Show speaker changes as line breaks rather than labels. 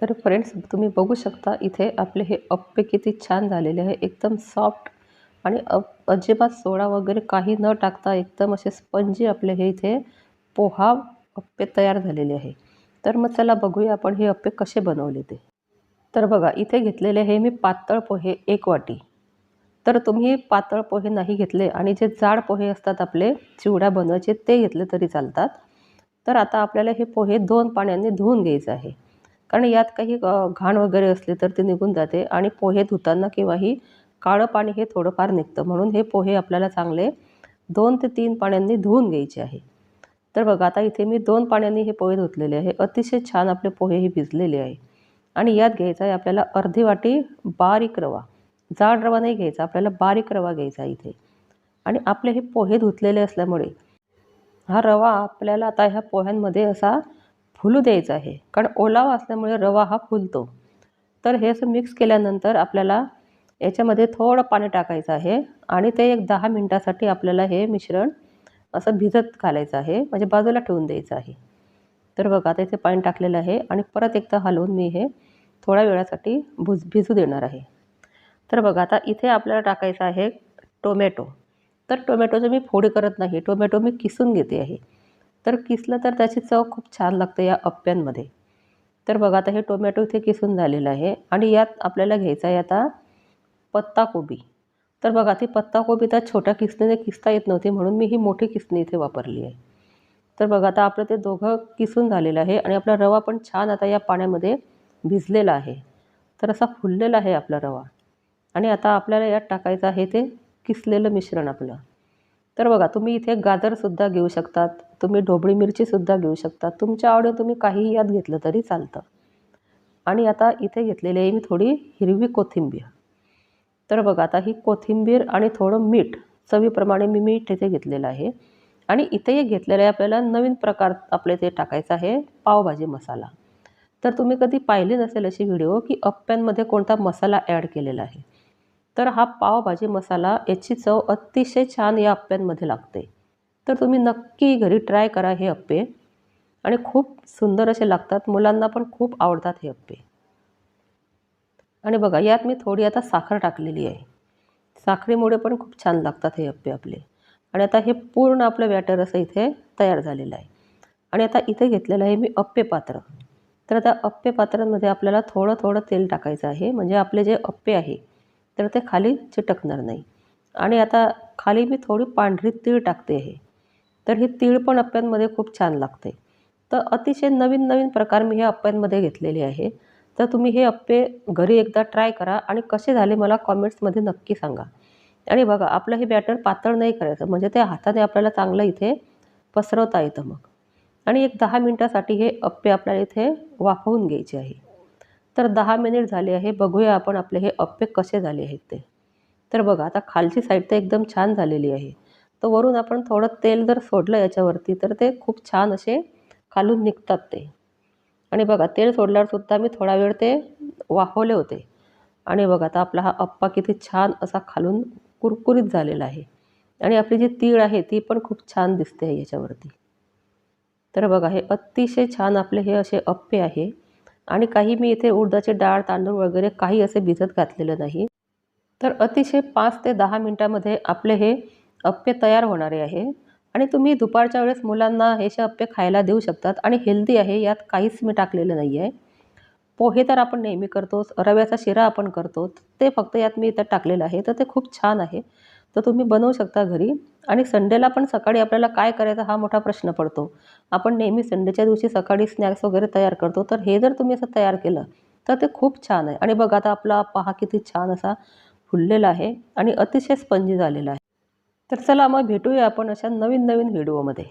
तर फ्रेंड्स तुम्ही बघू शकता इथे आपले हे अप्पे किती छान झालेले आहे. एकदम सॉफ्ट आणि अ अजिबात सोडा वगैरे काही न टाकता एकदम असे स्पंजी आपले हे इथे पोहा अप्पे तयार झालेले आहे. तर मग चला बघूया आपण हे अप्पे कसे बनवले ते. तर बघा इथे घेतलेले हे मी पातळ पोहे एक वाटी. तर तुम्ही पातळ पोहे नाही घेतले आणि जे जाड पोहे असतात आपले चिवडा बनवायचे ते घेतले तरी चालतात. तर आता आपल्याला हे पोहे दोन पाण्याने धुवून घ्यायचं आहे. कारण यात काही घाण वगैरे असले तर ते निघून जाते आणि पोहे धुताना किंवाही काळं पाणी हे थोडंफार निघतं. म्हणून हे पोहे आपल्याला चांगले दोन ते तीन पाण्यांनी धुवून घ्यायचे आहे. तर बघा आता इथे मी दोन पाण्याने हे पोहे धुतलेले आहे. अतिशय छान आपले पोहे हे भिजलेले आहे. आणि यात घ्यायचा आहे आपल्याला अर्धी वाटी बारीक रवा. जाड रवा नाही घ्यायचा आपल्याला बारीक रवा घ्यायचा इथे. आणि आपले हे पोहे धुतलेले असल्यामुळे हा रवा आपल्याला आता ह्या पोह्यांमध्ये असा फुलू द्यायचं आहे. कारण ओलावा असल्यामुळे रवा हा फुलतो. तर हे असं मिक्स केल्यानंतर आपल्याला याच्यामध्ये थोडं पाणी टाकायचं आहे. आणि ते एक दहा मिनटासाठी आपल्याला हे मिश्रण असं भिजत घालायचं आहे. म्हणजे बाजूला ठेवून द्यायचं आहे. तर बघा आता इथे पाणी टाकलेलं आहे. आणि परत एकदा हलवून मी हे थोड्या वेळासाठी भुज भिजू देणार आहे. तर बघा आता इथे आपल्याला टाकायचं आहे टोमॅटो. तर टोमॅटोचं मी फोडी करत नाही. टोमॅटो मी किसून घेते आहे. तर किसलं तर त्याची चव खूप छान लागते या अप्प्यांमध्ये. तर बघा आता हे टोमॅटो इथे किसून झालेलं आहे आणि यात आपल्याला घ्यायचं आहे आता पत्ताकोबी. तर बघा ती पत्ताकोबी त्या छोट्या किसणीने किसता येत नव्हती म्हणून मी ही मोठी किसणी इथे वापरली आहे. तर बघा आता आपलं ते दोघं किसून झालेलं आहे आणि आपला रवा पण छान आता या पाण्यामध्ये भिजलेला आहे. तर असा फुललेला आहे आपला रवा. आणि आता आपल्याला यात टाकायचं आहे ते किसलेलं मिश्रण आपलं. तर बघा तुम्ही इथे गाजरसुद्धा घेऊ शकतात तुम्ही ढोबळी मिरचीसुद्धा घेऊ शकता तुमच्या आवडीवर तुम्ही काहीही यात घेतलं तरी चालतं. आणि आता इथे घेतलेली आहे मी थोडी हिरवी कोथिंबीर. तर बघा आता ही कोथिंबीर आणि थोडं मीठ चवीप्रमाणे मी मीठ इथे घेतलेलं आहे. आणि इथे एक घेतलेलं आहे आपल्याला नवीन प्रकार आपले ते टाकायचं आहे पावभाजी मसाला. तर तुम्ही कधी पाहिली नसेल अशी व्हिडिओ की अप्प्यांमध्ये कोणता मसाला ॲड केलेला आहे? तर हा पावभाजी मसाला याची चव अतिशय छान या अप्प्यांमध्ये लागते. तर तुम्ही नक्की घरी ट्राय करा हे अप्पे आणि खूप सुंदर असे लागतात. मुलांना पण खूप आवडतात हे अप्पे आणि बघा यात मी थोडी आता साखर टाकलेली आहे. साखरेमुळे पण खूप छान लागतात हे अप्पे आपले. आणि आता हे पूर्ण आपलं बॅटर असं इथे तयार झालेलं आहे. आणि आता इथे घेतलेलं आहे मी अप्पे पात्र. तर आता अप्पे पात्रांमध्ये आपल्याला थोडं थोडं तेल टाकायचं आहे. म्हणजे आपले जे अप्पे आहे तर ते खाली चिटकणार नाही. आणि आता खाली मी थोडी पांढरी तीळ टाकते आहे तर ही तीळ पण अप्प्यांमध्ये खूप छान लागते. तर अतिशय नवीन नवीन प्रकार मी हे अप्प्यांमध्ये घेतलेले आहे. तर तुम्ही हे अप्पे घरी एकदा ट्राय करा आणि कसे झाले मला कॉमेंट्समध्ये नक्की सांगा. आणि बघा आपलं हे बॅटर पातळ नाही करायचं म्हणजे ते हाताने आपल्याला चांगलं इथे पसरवता येतं मग. आणि एक दहा मिनटासाठी हे अप्पे आपल्याला इथे वाफवून घ्यायचे आहे. तर दहा मिनिट झाले आहे. बघूया आपण आपले हे अप्पे कसे झाले आहेत ते. तर बघा आता खालची साईड तर एकदम छान झालेली आहे. तर वरून आपण थोडं तेल जर सोडलं याच्यावरती तर ते खूप छान असे खालून निघतात ते. आणि बघा तेल सोडल्यावरसुद्धा मी थोडा वेळ ते वाफवले होते. आणि बघा आता आपला हा अप्पा किती छान असा खालून कुरकुरीत झालेला आहे. आणि आपली जी तीळ आहे ती पण खूप छान दिसते आहे याच्यावरती. तर बघा हे अतिशय छान आपले हे असे अप्पे आहे. आणि काही मी इथे उडदाचे डाळ तांदूळ वगैरे काही असे भिजत घातलेलं नाही. तर अतिशय पाच ते दहा मिनटामध्ये आपले हे अप्पे तयार होणारे आहे. आणि तुम्ही दुपारच्या वेळेस मुलांना हे असे अप्पे खायला देऊ शकतात आणि हेल्दी आहे यात काहीच मी टाकलेलं नाही आहे पोहे तर आपण नेहमी करतोच रव्याचा शिरा आपण करतो ते फक्त यात मी इथं टाकलेलं आहे. तर ते खूप छान आहे. तर तुम्ही बनवू शकता घरी. आणि संडेला पण सकाळी आपल्याला काय करायचा हा मोठा प्रश्न पडतो. आपण नेहमी संडेच्या दिवशी सकाळी स्नॅक्स वगैरे तयार करतो. तर हे जर तुम्ही असं तयार केलं तर ते खूप छान आहे. आणि बघा आता आपला पहा किती छान असा फुललेला आहे आणि अतिशय स्पंजी झालेला आहे. तर चला मग भेटूया आपण अशा नवीन नवीन व्हिडिओमध्ये